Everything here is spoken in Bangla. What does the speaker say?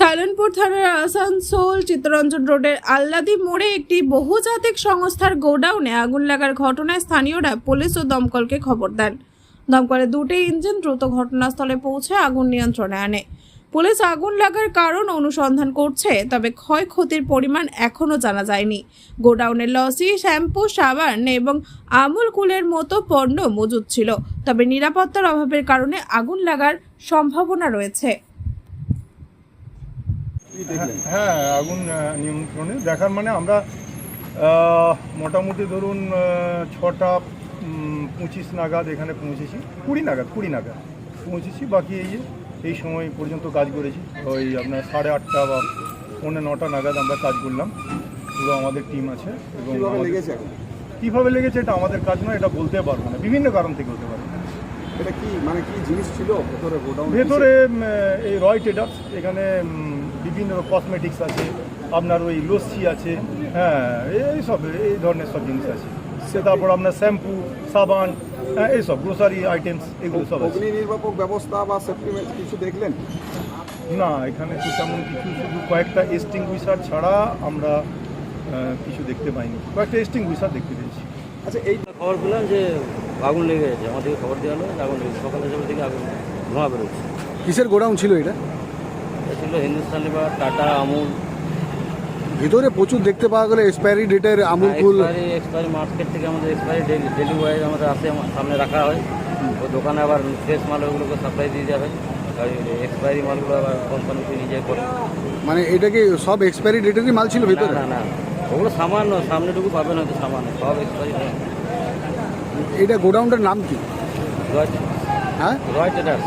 সাইলেন্টপুর থানার আসানসোল চিত্তরঞ্জন রোডের আল্লাদি মোড়ে একটি বহুজাতিক সংস্থার গোডাউনে আগুন লাগার ঘটনায় স্থানীয়রা পুলিশ ও দমকলকে খবর দেন। দমকলের দুটি ইঞ্জিন দ্রুত ঘটনাস্থলে পৌঁছে আগুন নিয়ন্ত্রণে আনে। পুলিশ আগুন লাগার কারণ অনুসন্ধান করছে, তবে ক্ষয়ক্ষতির পরিমাণ এখনও জানা যায়নি। গোডাউনের লসি, শ্যাম্পু, সাবান এবং আমুল কুলের মতো পণ্য মজুদ ছিল, তবে নিরাপত্তার অভাবের কারণে আগুন লাগার সম্ভাবনা রয়েছে। হ্যাঁ আগুন নিয়ন্ত্রণে। দেখার মানে আমরা মোটামুটি ধরুন ছটা পঁচিশ নাগাদ এখানে পৌঁছেছি। কুড়ি নাগাদ কুড়ি নাগাদ পৌঁছেছি। বাকি এই যে এই সময় পর্যন্ত কাজ করেছি। ওই আপনার সাড়ে আটটা বা পৌনে নটা নাগাদ আমরা কাজ করলাম। পুরো আমাদের টিম আছে এবং লেগেছে কীভাবে লেগেছে এটা আমাদের কাজ নয় এটা বলতে পারব না। বিভিন্ন কারণ থেকে হতে পারে। এটা কি মানে কি জিনিস ছিল? ভেতরে ভেতরে এই রয় ট্রেডার্স এখানে বিভিন্ন কসমেটিক্স আছে আপনার ওই লস্যি আছে হ্যাঁ এই সব এই ধরনের সব জিনিস আছে। সে তারপর আপনার শ্যাম্পু সাবান হ্যাঁ এইসব গ্রোসারি আইটেমস এগুলো সব অগ্নি নির্বাপক ব্যবস্থা বা সেফটি কিছু দেখলেন? না এখানে তো তেমন কিছু শুধু কয়েকটা এস্টিং এস্টিংগুইশার ছাড়া আমরা কিছু দেখতে পাইনি। কয়েকটা এস্টিং এস্টিংগুইশার দেখতে পেয়েছি। আচ্ছা এই খবর পেলাম যে আগুন লেগে গেছে। আমাদেরকে খবর দেওয়া হলো আগুন লেগেছে। সকালে সকাল থেকে আগুন ধোঁয়া বেরোচ্ছে। কিসের গোডাউন ছিল এটা? এটা ছিল হিন্দুস্তান লিভার টাটা আমুল। ভিতরে প্রচুর দেখতে পাওয়া গেল এক্সপায়ারি ডেটের Amul cool expiry expiry market থেকে আমাদের এক্সপায়ারি ডেলি ওয়াইজ আমাদের আসে সামনে রাখা হয়। ও দোকানে আবার ফ্রেশ মাল ওগুলোকে সাপ্লাই দিয়ে যাবে। এক্সপায়ারি মালগুলো আবার কোম্পানিতে নিজে করে। মানে এটা কি সব এক্সপায়ারি ডেটেরই মাল ছিল ভিতরে? না না। ওগুলো সামান্য সামনেটুকু পাবেন হয়তো সামান্য সব এক্সপায়ারি নয় এটা গোডাউনটার নাম কি? হ্যাঁ? রয় ট্রেডার্স